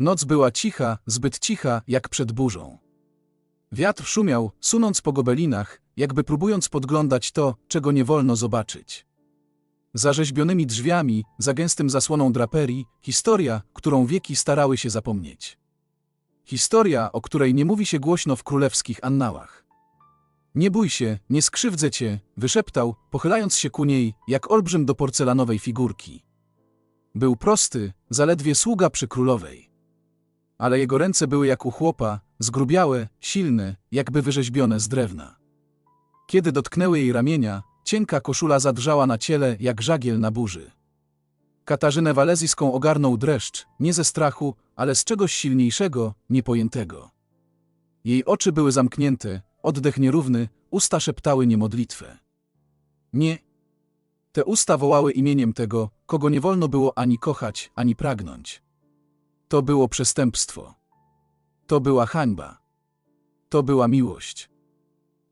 Noc była cicha, zbyt cicha, jak przed burzą. Wiatr szumiał, sunąc po gobelinach, jakby próbując podglądać to, czego nie wolno zobaczyć. Za rzeźbionymi drzwiami, za gęstym zasłoną draperii, historia, którą wieki starały się zapomnieć. Historia, o której nie mówi się głośno w królewskich annałach. Nie bój się, nie skrzywdzę cię, wyszeptał, pochylając się ku niej, jak olbrzym do porcelanowej figurki. Był prosty, zaledwie sługa przy królowej. Ale jego ręce były jak u chłopa, zgrubiałe, silne, jakby wyrzeźbione z drewna. Kiedy dotknęły jej ramienia, cienka koszula zadrżała na ciele jak żagiel na burzy. Katarzynę Waleziską ogarnął dreszcz, nie ze strachu, ale z czegoś silniejszego, niepojętego. Jej oczy były zamknięte, oddech nierówny, usta szeptały niemodlitwę. Nie. Te usta wołały imieniem tego, kogo nie wolno było ani kochać, ani pragnąć. To było przestępstwo. To była hańba. To była miłość.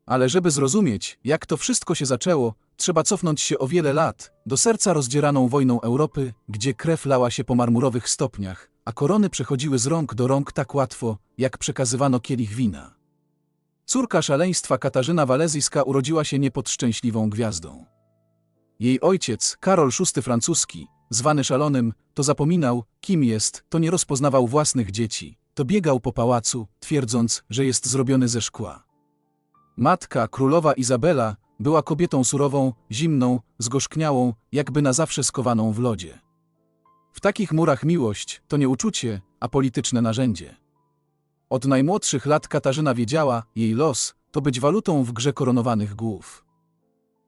Ale żeby zrozumieć, jak to wszystko się zaczęło, trzeba cofnąć się o wiele lat, do serca rozdzieraną wojną Europy, gdzie krew lała się po marmurowych stopniach, a korony przechodziły z rąk do rąk tak łatwo, jak przekazywano kielich wina. Córka szaleństwa Katarzyna Walezyjska urodziła się nie pod szczęśliwą gwiazdą. Jej ojciec, Karol VI francuski, zwany szalonym, to zapominał, kim jest, to nie rozpoznawał własnych dzieci, to biegał po pałacu, twierdząc, że jest zrobiony ze szkła. Matka, królowa Izabela, była kobietą surową, zimną, zgorzkniałą, jakby na zawsze skowaną w lodzie. W takich murach miłość to nie uczucie, a polityczne narzędzie. Od najmłodszych lat Katarzyna wiedziała, jej los to być walutą w grze koronowanych głów.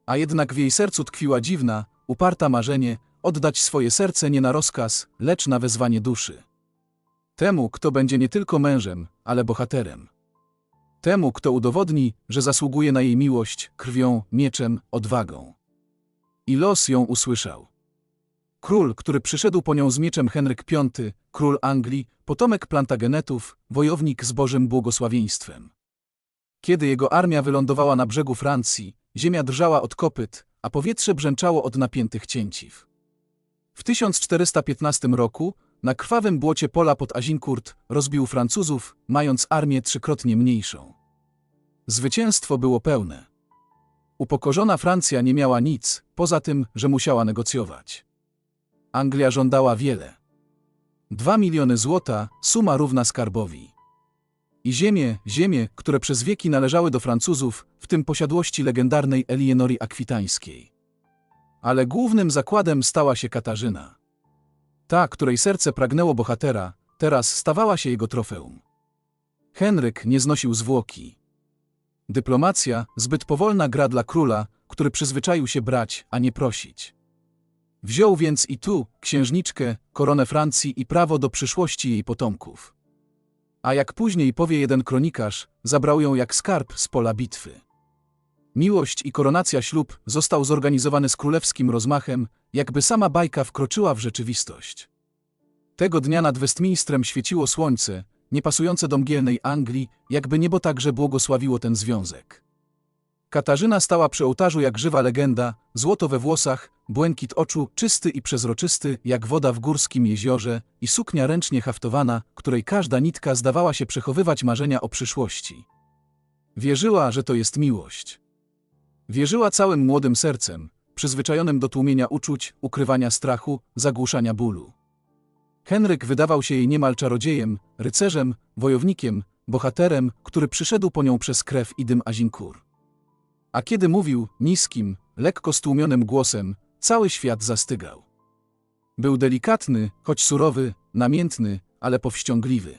A jednak w jej sercu tkwiła dziwna, uparta marzenie oddać swoje serce nie na rozkaz, lecz na wezwanie duszy. Temu, kto będzie nie tylko mężem, ale bohaterem. Temu, kto udowodni, że zasługuje na jej miłość, krwią, mieczem, odwagą. I los ją usłyszał. Król, który przyszedł po nią z mieczem Henryk V, król Anglii, potomek Plantagenetów, wojownik z Bożym błogosławieństwem. Kiedy jego armia wylądowała na brzegu Francji, ziemia drżała od kopyt, a powietrze brzęczało od napiętych cięciw. W 1415 roku, na krwawym błocie pola pod Azincourt, rozbił Francuzów, mając armię trzykrotnie mniejszą. Zwycięstwo było pełne. Upokorzona Francja nie miała nic, poza tym, że musiała negocjować. Anglia żądała wiele. Dwa miliony złota, suma równa skarbowi. I ziemie, ziemie, które przez wieki należały do Francuzów, w tym posiadłości legendarnej Elienorii Akwitańskiej. Ale głównym zakładem stała się Katarzyna. Ta, której serce pragnęło bohatera, teraz stawała się jego trofeum. Henryk nie znosił zwłoki. Dyplomacja, zbyt powolna gra dla króla, który przyzwyczaił się brać, a nie prosić. Wziął więc i tu księżniczkę, koronę Francji i prawo do przyszłości jej potomków. A jak później powie jeden kronikarz, zabrał ją jak skarb z pola bitwy. Miłość i koronacja ślub został zorganizowany z królewskim rozmachem, jakby sama bajka wkroczyła w rzeczywistość. Tego dnia nad Westminstrem świeciło słońce, niepasujące do mgielnej Anglii, jakby niebo także błogosławiło ten związek. Katarzyna stała przy ołtarzu jak żywa legenda, złoto we włosach, błękit oczu, czysty i przezroczysty, jak woda w górskim jeziorze, i suknia ręcznie haftowana, której każda nitka zdawała się przechowywać marzenia o przyszłości. Wierzyła, że to jest miłość. Wierzyła całym młodym sercem, przyzwyczajonym do tłumienia uczuć, ukrywania strachu, zagłuszania bólu. Henryk wydawał się jej niemal czarodziejem, rycerzem, wojownikiem, bohaterem, który przyszedł po nią przez krew i dym Azinkur. A kiedy mówił, niskim, lekko stłumionym głosem, cały świat zastygał. Był delikatny, choć surowy, namiętny, ale powściągliwy.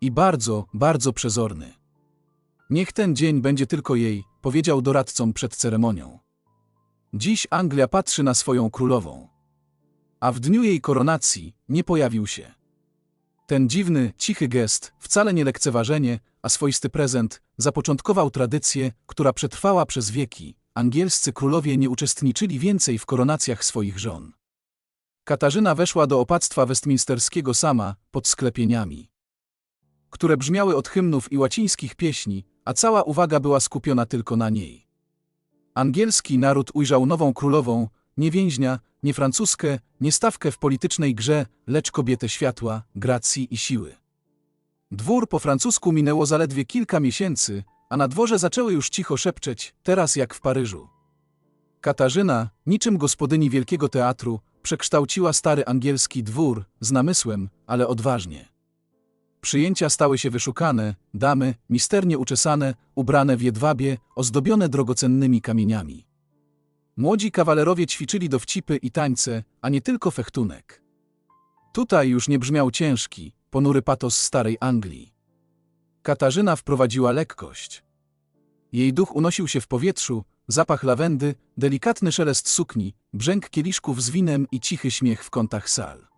I bardzo, bardzo przezorny. Niech ten dzień będzie tylko jej, powiedział doradcom przed ceremonią. Dziś Anglia patrzy na swoją królową. A w dniu jej koronacji nie pojawił się. Ten dziwny, cichy gest, wcale nie lekceważenie, a swoisty prezent, zapoczątkował tradycję, która przetrwała przez wieki. Angielscy królowie nie uczestniczyli więcej w koronacjach swoich żon. Katarzyna weszła do opactwa westminsterskiego sama, pod sklepieniami, które brzmiały od hymnów i łacińskich pieśni, a cała uwaga była skupiona tylko na niej. Angielski naród ujrzał nową królową, nie więźnia, nie francuskę, nie stawkę w politycznej grze, lecz kobietę światła, gracji i siły. Dwór po francusku minęło zaledwie kilka miesięcy, a na dworze zaczęły już cicho szepczeć, teraz jak w Paryżu. Katarzyna, niczym gospodyni Wielkiego Teatru, przekształciła stary angielski dwór z namysłem, ale odważnie. Przyjęcia stały się wyszukane, damy, misternie uczesane, ubrane w jedwabie, ozdobione drogocennymi kamieniami. Młodzi kawalerowie ćwiczyli dowcipy i tańce, a nie tylko fechtunek. Tutaj już nie brzmiał ciężki, ponury patos starej Anglii. Katarzyna wprowadziła lekkość. Jej duch unosił się w powietrzu, zapach lawendy, delikatny szelest sukni, brzęk kieliszków z winem i cichy śmiech w kątach sal.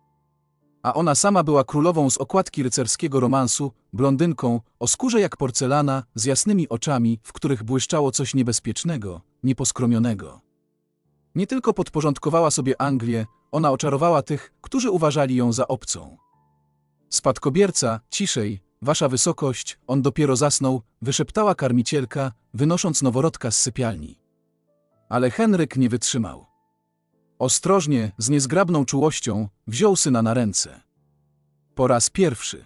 A ona sama była królową z okładki rycerskiego romansu, blondynką, o skórze jak porcelana, z jasnymi oczami, w których błyszczało coś niebezpiecznego, nieposkromionego. Nie tylko podporządkowała sobie Anglię, ona oczarowała tych, którzy uważali ją za obcą. Spadkobierca, ciszej, wasza wysokość, on dopiero zasnął, wyszeptała karmicielka, wynosząc noworodka z sypialni. Ale Henryk nie wytrzymał. Ostrożnie, z niezgrabną czułością, wziął syna na ręce. Po raz pierwszy.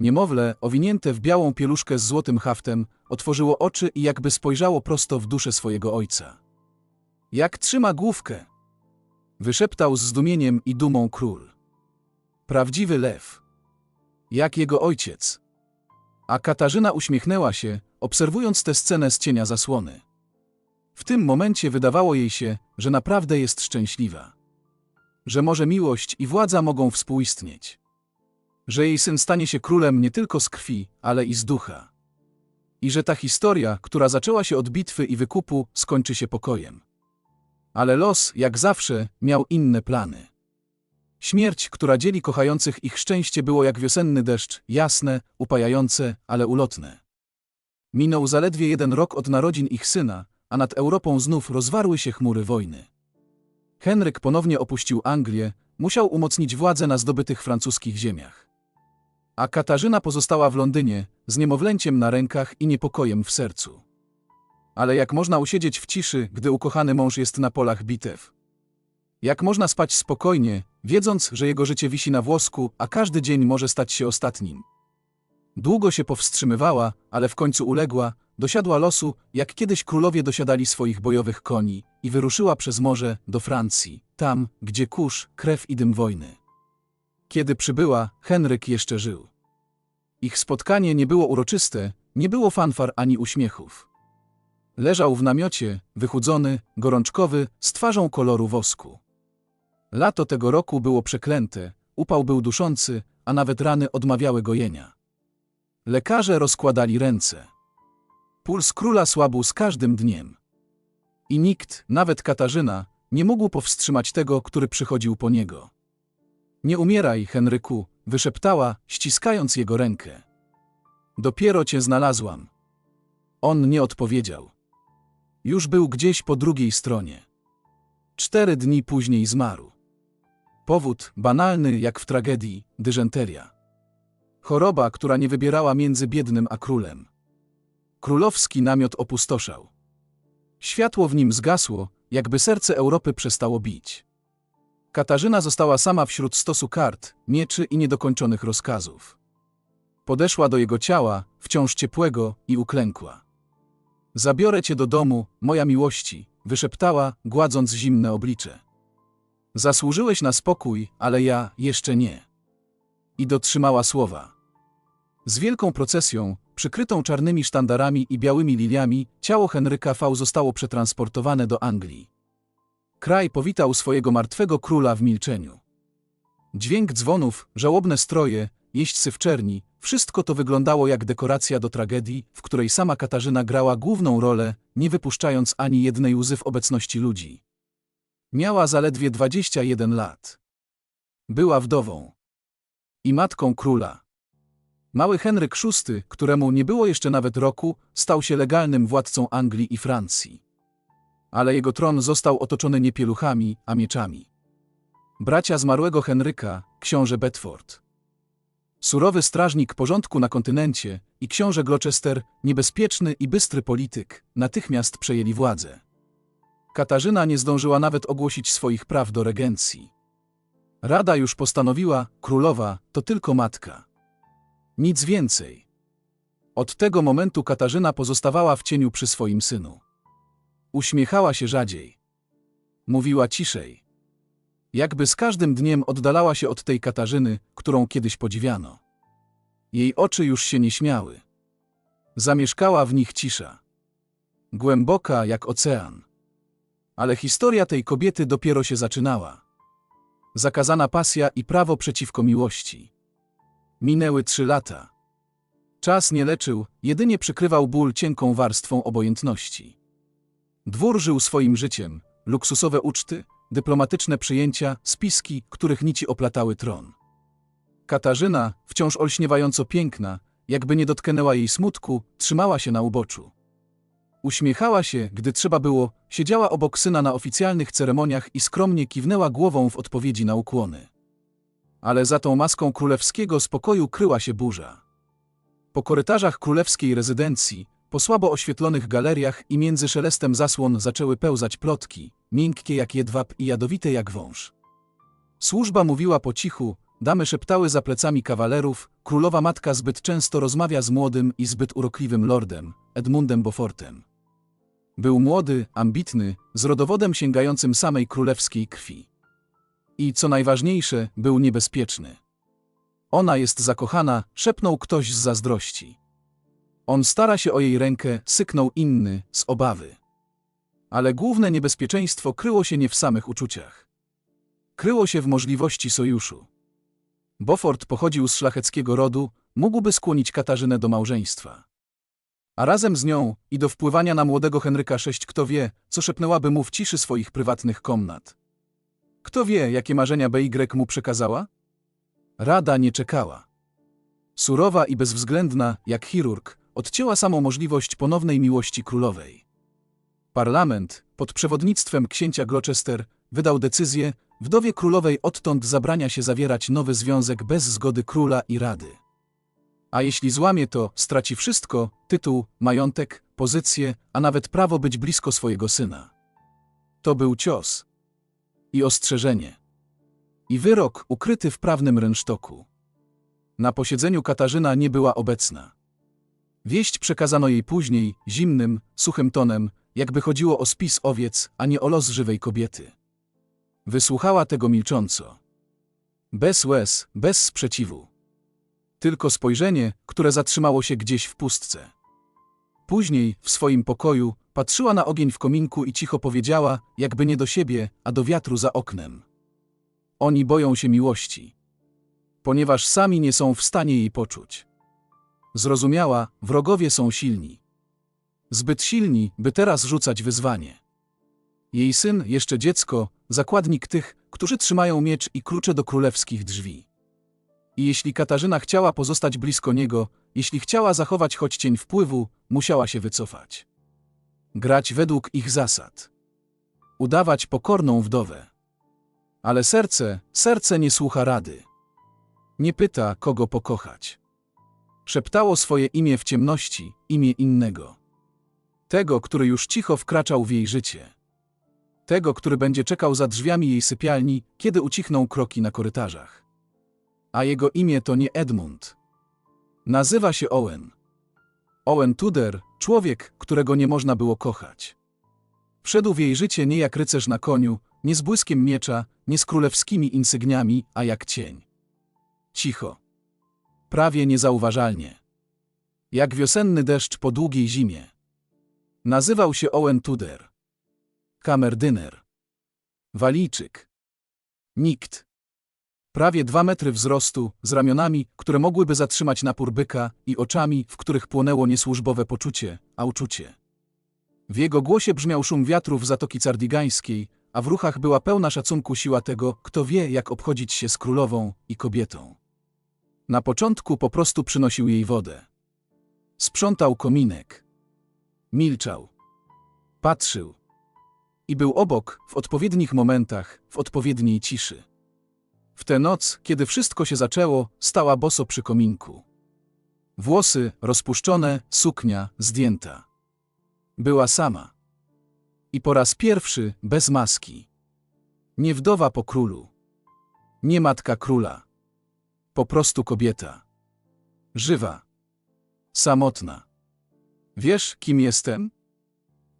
Niemowlę, owinięte w białą pieluszkę z złotym haftem, otworzyło oczy i jakby spojrzało prosto w duszę swojego ojca. Jak trzyma główkę! Wyszeptał z zdumieniem i dumą król. Prawdziwy lew. Jak jego ojciec. A Katarzyna uśmiechnęła się, obserwując tę scenę z cienia zasłony. W tym momencie wydawało jej się, że naprawdę jest szczęśliwa. Że może miłość i władza mogą współistnieć. Że jej syn stanie się królem nie tylko z krwi, ale i z ducha. I że ta historia, która zaczęła się od bitwy i wykupu, skończy się pokojem. Ale los, jak zawsze, miał inne plany. Śmierć, która dzieli kochających ich szczęście, było jak wiosenny deszcz, jasne, upajające, ale ulotne. Minął zaledwie jeden rok od narodzin ich syna, a nad Europą znów rozwarły się chmury wojny. Henryk ponownie opuścił Anglię, musiał umocnić władzę na zdobytych francuskich ziemiach. A Katarzyna pozostała w Londynie, z niemowlęciem na rękach i niepokojem w sercu. Ale jak można usiedzieć w ciszy, gdy ukochany mąż jest na polach bitew? Jak można spać spokojnie, wiedząc, że jego życie wisi na włosku, a każdy dzień może stać się ostatnim? Długo się powstrzymywała, ale w końcu uległa, dosiadła losu, jak kiedyś królowie dosiadali swoich bojowych koni, i wyruszyła przez morze do Francji, tam, gdzie kurz, krew i dym wojny. Kiedy przybyła, Henryk jeszcze żył. Ich spotkanie nie było uroczyste, nie było fanfar ani uśmiechów. Leżał w namiocie, wychudzony, gorączkowy, z twarzą koloru wosku. Lato tego roku było przeklęte, upał był duszący, a nawet rany odmawiały gojenia. Lekarze rozkładali ręce. Puls króla słabł z każdym dniem. I nikt, nawet Katarzyna, nie mógł powstrzymać tego, który przychodził po niego. Nie umieraj, Henryku, wyszeptała, ściskając jego rękę. Dopiero cię znalazłam. On nie odpowiedział. Już był gdzieś po drugiej stronie. Cztery dni później zmarł. Powód banalny jak w tragedii dyżenteria. Choroba, która nie wybierała między biednym a królem. Królowski namiot opustoszał. Światło w nim zgasło, jakby serce Europy przestało bić. Katarzyna została sama wśród stosu kart, mieczy i niedokończonych rozkazów. Podeszła do jego ciała, wciąż ciepłego, i uklękła. Zabiorę cię do domu, moja miłości, wyszeptała, gładząc zimne oblicze. Zasłużyłeś na spokój, ale ja jeszcze nie. I dotrzymała słowa. Z wielką procesją, przykrytą czarnymi sztandarami i białymi liliami, ciało Henryka V zostało przetransportowane do Anglii. Kraj powitał swojego martwego króla w milczeniu. Dźwięk dzwonów, żałobne stroje, jeźdźcy w czerni, wszystko to wyglądało jak dekoracja do tragedii, w której sama Katarzyna grała główną rolę, nie wypuszczając ani jednej łzy w obecności ludzi. Miała zaledwie 21 lat. Była wdową i matką króla. Mały Henryk VI, któremu nie było jeszcze nawet roku, stał się legalnym władcą Anglii i Francji. Ale jego tron został otoczony nie pieluchami, a mieczami. Bracia zmarłego Henryka, książę Bedford. Surowy strażnik porządku na kontynencie i książę Gloucester, niebezpieczny i bystry polityk, natychmiast przejęli władzę. Katarzyna nie zdążyła nawet ogłosić swoich praw do regencji. Rada już postanowiła, królowa to tylko matka. Nic więcej. Od tego momentu Katarzyna pozostawała w cieniu przy swoim synu. Uśmiechała się rzadziej. Mówiła ciszej. Jakby z każdym dniem oddalała się od tej Katarzyny, którą kiedyś podziwiano. Jej oczy już się nie śmiały. Zamieszkała w nich cisza. Głęboka jak ocean. Ale historia tej kobiety dopiero się zaczynała. Zakazana pasja i prawo przeciwko miłości. Minęły trzy lata. Czas nie leczył, jedynie przykrywał ból cienką warstwą obojętności. Dwór żył swoim życiem, luksusowe uczty, dyplomatyczne przyjęcia, spiski, których nici oplatały tron. Katarzyna, wciąż olśniewająco piękna, jakby nie dotknęła jej smutku, trzymała się na uboczu. Uśmiechała się, gdy trzeba było, siedziała obok syna na oficjalnych ceremoniach i skromnie kiwnęła głową w odpowiedzi na ukłony. Ale za tą maską królewskiego spokoju kryła się burza. Po korytarzach królewskiej rezydencji, po słabo oświetlonych galeriach i między szelestem zasłon zaczęły pełzać plotki, miękkie jak jedwab i jadowite jak wąż. Służba mówiła po cichu, damy szeptały za plecami kawalerów, królowa matka zbyt często rozmawia z młodym i zbyt urokliwym lordem, Edmundem Beaufortem. Był młody, ambitny, z rodowodem sięgającym samej królewskiej krwi. I co najważniejsze, był niebezpieczny. Ona jest zakochana, szepnął ktoś z zazdrości. On stara się o jej rękę, syknął inny, z obawy. Ale główne niebezpieczeństwo kryło się nie w samych uczuciach. Kryło się w możliwości sojuszu. Beaufort pochodził z szlacheckiego rodu, mógłby skłonić Katarzynę do małżeństwa. A razem z nią i do wpływania na młodego Henryka VI kto wie, co szepnęłaby mu w ciszy swoich prywatnych komnat. Kto wie, jakie marzenia BY mu przekazała? Rada nie czekała. Surowa i bezwzględna, jak chirurg, odcięła samą możliwość ponownej miłości królowej. Parlament, pod przewodnictwem księcia Gloucester, wydał decyzję, wdowie królowej odtąd zabrania się zawierać nowy związek bez zgody króla i rady. A jeśli złamie to, straci wszystko, tytuł, majątek, pozycję, a nawet prawo być blisko swojego syna. To był cios. I ostrzeżenie. I wyrok ukryty w prawnym rynsztoku. Na posiedzeniu Katarzyna nie była obecna. Wieść przekazano jej później, zimnym, suchym tonem, jakby chodziło o spis owiec, a nie o los żywej kobiety. Wysłuchała tego milcząco. Bez łez, bez sprzeciwu. Tylko spojrzenie, które zatrzymało się gdzieś w pustce. Później, w swoim pokoju, patrzyła na ogień w kominku i cicho powiedziała, jakby nie do siebie, a do wiatru za oknem. Oni boją się miłości. Ponieważ sami nie są w stanie jej poczuć. Zrozumiała, wrogowie są silni. Zbyt silni, by teraz rzucać wyzwanie. Jej syn, jeszcze dziecko, zakładnik tych, którzy trzymają miecz i klucze do królewskich drzwi. I jeśli Katarzyna chciała pozostać blisko niego, jeśli chciała zachować choć cień wpływu, musiała się wycofać. Grać według ich zasad. Udawać pokorną wdowę. Ale serce, serce nie słucha rady. Nie pyta, kogo pokochać. Szeptało swoje imię w ciemności, imię innego. Tego, który już cicho wkraczał w jej życie. Tego, który będzie czekał za drzwiami jej sypialni, kiedy ucichną kroki na korytarzach. A jego imię to nie Edmund. Nazywa się Owen. Owen Tudor, człowiek, którego nie można było kochać. Wszedł w jej życie nie jak rycerz na koniu, nie z błyskiem miecza, nie z królewskimi insygniami, a jak cień. Cicho. Prawie niezauważalnie. Jak wiosenny deszcz po długiej zimie. Nazywał się Owen Tudor. Kamerdyner. Walijczyk. Nikt. Prawie dwa metry wzrostu, z ramionami, które mogłyby zatrzymać napór byka i oczami, w których płonęło niesłużbowe poczucie, a uczucie. W jego głosie brzmiał szum wiatru w Zatoki Cardigańskiej, a w ruchach była pełna szacunku siła tego, kto wie, jak obchodzić się z królową i kobietą. Na początku po prostu przynosił jej wodę. Sprzątał kominek. Milczał. Patrzył. I był obok, w odpowiednich momentach, w odpowiedniej ciszy. W tę noc, kiedy wszystko się zaczęło, stała boso przy kominku. Włosy rozpuszczone, suknia zdjęta. Była sama. I po raz pierwszy bez maski. Nie wdowa po królu. Nie matka króla. Po prostu kobieta. Żywa. Samotna. Wiesz, kim jestem?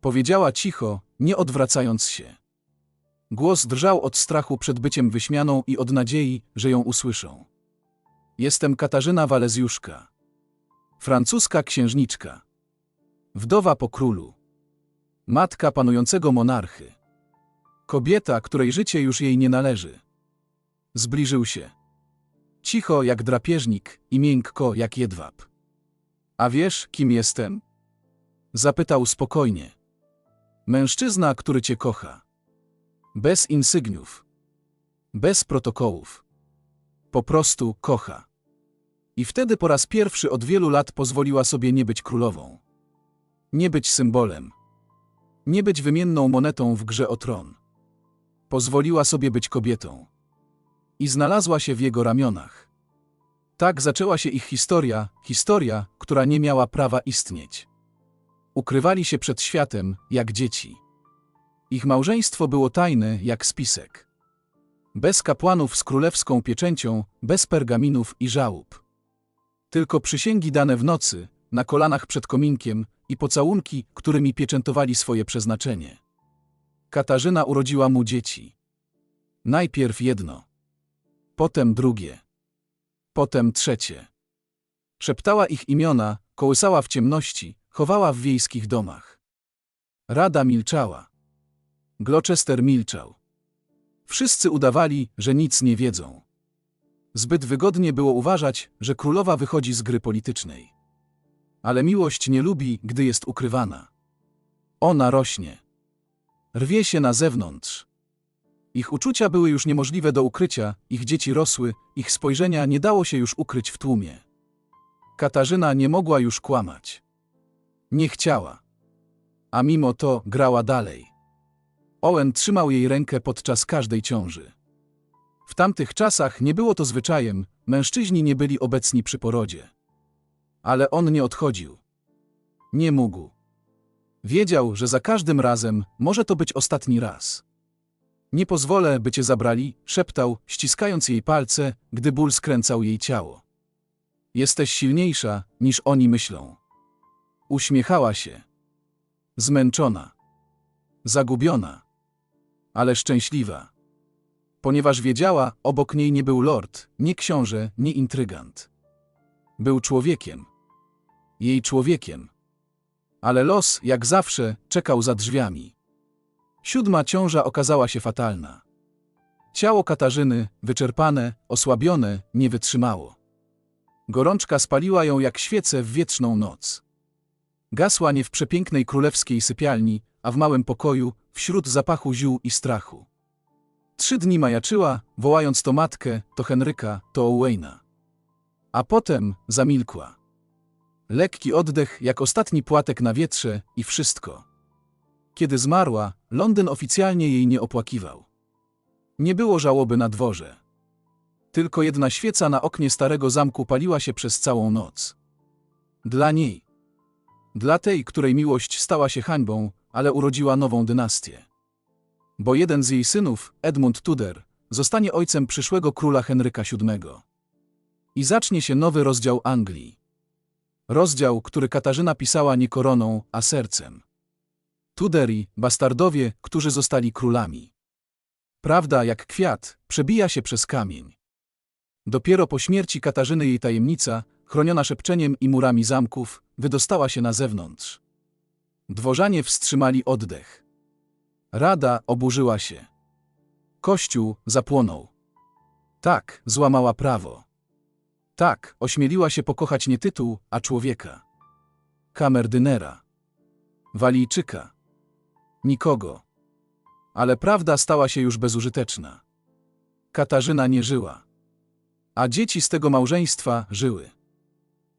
Powiedziała cicho, nie odwracając się. Głos drżał od strachu przed byciem wyśmianą i od nadziei, że ją usłyszą. Jestem Katarzyna Walezjuszka. Francuska księżniczka. Wdowa po królu. Matka panującego monarchy. Kobieta, której życie już jej nie należy. Zbliżył się. Cicho jak drapieżnik i miękko jak jedwab. A wiesz, kim jestem? Zapytał spokojnie. Mężczyzna, który cię kocha. Bez insygniów. Bez protokołów. Po prostu kocha. I wtedy po raz pierwszy od wielu lat pozwoliła sobie nie być królową. Nie być symbolem. Nie być wymienną monetą w grze o tron. Pozwoliła sobie być kobietą. I znalazła się w jego ramionach. Tak zaczęła się ich historia, historia, która nie miała prawa istnieć. Ukrywali się przed światem, jak dzieci. Ich małżeństwo było tajne, jak spisek. Bez kapłanów z królewską pieczęcią, bez pergaminów i żałób. Tylko przysięgi dane w nocy, na kolanach przed kominkiem i pocałunki, którymi pieczętowali swoje przeznaczenie. Katarzyna urodziła mu dzieci. Najpierw jedno, potem drugie, potem trzecie. Szeptała ich imiona, kołysała w ciemności, chowała w wiejskich domach. Rada milczała. Gloucester milczał. Wszyscy udawali, że nic nie wiedzą. Zbyt wygodnie było uważać, że królowa wychodzi z gry politycznej. Ale miłość nie lubi, gdy jest ukrywana. Ona rośnie. Rwie się na zewnątrz. Ich uczucia były już niemożliwe do ukrycia, ich dzieci rosły, ich spojrzenia nie dało się już ukryć w tłumie. Katarzyna nie mogła już kłamać. Nie chciała. A mimo to grała dalej. Owen trzymał jej rękę podczas każdej ciąży. W tamtych czasach nie było to zwyczajem, mężczyźni nie byli obecni przy porodzie. Ale on nie odchodził. Nie mógł. Wiedział, że za każdym razem może to być ostatni raz. Nie pozwolę, by cię zabrali, szeptał, ściskając jej palce, gdy ból skręcał jej ciało. Jesteś silniejsza, niż oni myślą. Uśmiechała się. Zmęczona. Zagubiona. Ale szczęśliwa. Ponieważ wiedziała, obok niej nie był lord, nie książę, nie intrygant. Był człowiekiem. Jej człowiekiem. Ale los, jak zawsze, czekał za drzwiami. Siódma ciąża okazała się fatalna. Ciało Katarzyny, wyczerpane, osłabione, nie wytrzymało. Gorączka spaliła ją jak świecę w wietrzną noc. Gasła nie w przepięknej królewskiej sypialni, a w małym pokoju, wśród zapachu ziół i strachu. Trzy dni majaczyła, wołając to matkę, to Henryka, to Owaina. A potem zamilkła. Lekki oddech, jak ostatni płatek na wietrze i wszystko. Kiedy zmarła, Londyn oficjalnie jej nie opłakiwał. Nie było żałoby na dworze. Tylko jedna świeca na oknie starego zamku paliła się przez całą noc. Dla niej. Dla tej, której miłość stała się hańbą, ale urodziła nową dynastię. Bo jeden z jej synów, Edmund Tudor, zostanie ojcem przyszłego króla Henryka VII. I zacznie się nowy rozdział Anglii. Rozdział, który Katarzyna pisała nie koroną, a sercem. Tuderi, bastardowie, którzy zostali królami. Prawda, jak kwiat, przebija się przez kamień. Dopiero po śmierci Katarzyny jej tajemnica, chroniona szepczeniem i murami zamków, wydostała się na zewnątrz. Dworzanie wstrzymali oddech. Rada oburzyła się. Kościół zapłonął. Tak, złamała prawo. Tak, ośmieliła się pokochać nie tytuł, a człowieka. Kamerdynera. Walijczyka. Nikogo. Ale prawda stała się już bezużyteczna. Katarzyna nie żyła. A dzieci z tego małżeństwa żyły.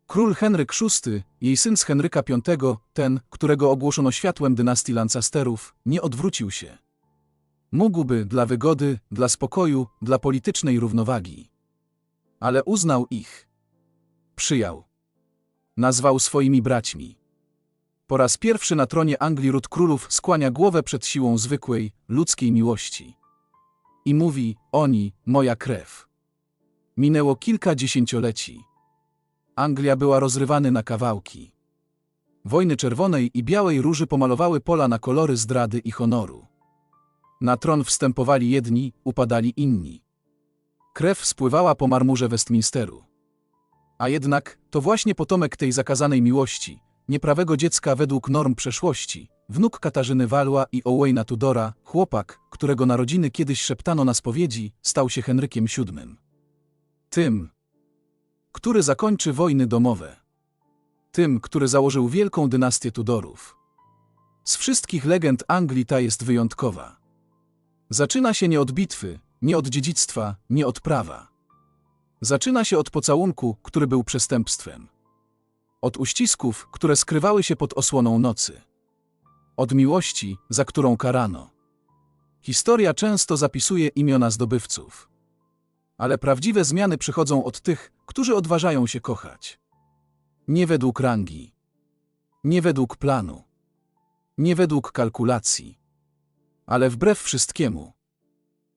Król Henryk VI, jej syn z Henryka V, ten, którego ogłoszono światłem dynastii Lancasterów, nie odwrócił się. Mógłby dla wygody, dla spokoju, dla politycznej równowagi. Ale uznał ich. Przyjął. Nazwał swoimi braćmi. Po raz pierwszy na tronie Anglii ród królów skłania głowę przed siłą zwykłej, ludzkiej miłości. I mówi, oni, moja krew. Minęło kilka dziesięcioleci. Anglia była rozrywany na kawałki. Wojny czerwonej i białej róży pomalowały pola na kolory zdrady i honoru. Na tron wstępowali jedni, upadali inni. Krew spływała po marmurze Westminsteru. A jednak to właśnie potomek tej zakazanej miłości, nieprawego dziecka według norm przeszłości, wnuk Katarzyny Walła i Owena Tudora, chłopak, którego narodziny kiedyś szeptano na spowiedzi, stał się Henrykiem VII. Tym, który zakończy wojny domowe. Tym, który założył wielką dynastię Tudorów. Z wszystkich legend Anglii ta jest wyjątkowa. Zaczyna się nie od bitwy, nie od dziedzictwa, nie od prawa. Zaczyna się od pocałunku, który był przestępstwem. Od uścisków, które skrywały się pod osłoną nocy. Od miłości, za którą karano. Historia często zapisuje imiona zdobywców. Ale prawdziwe zmiany przychodzą od tych, którzy odważają się kochać. Nie według rangi. Nie według planu. Nie według kalkulacji. Ale wbrew wszystkiemu.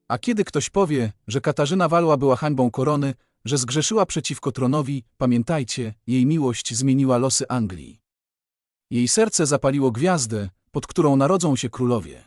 A kiedy ktoś powie, że Katarzyna Walła była hańbą korony, że zgrzeszyła przeciwko tronowi, pamiętajcie, jej miłość zmieniła losy Anglii. Jej serce zapaliło gwiazdę, pod którą narodzą się królowie.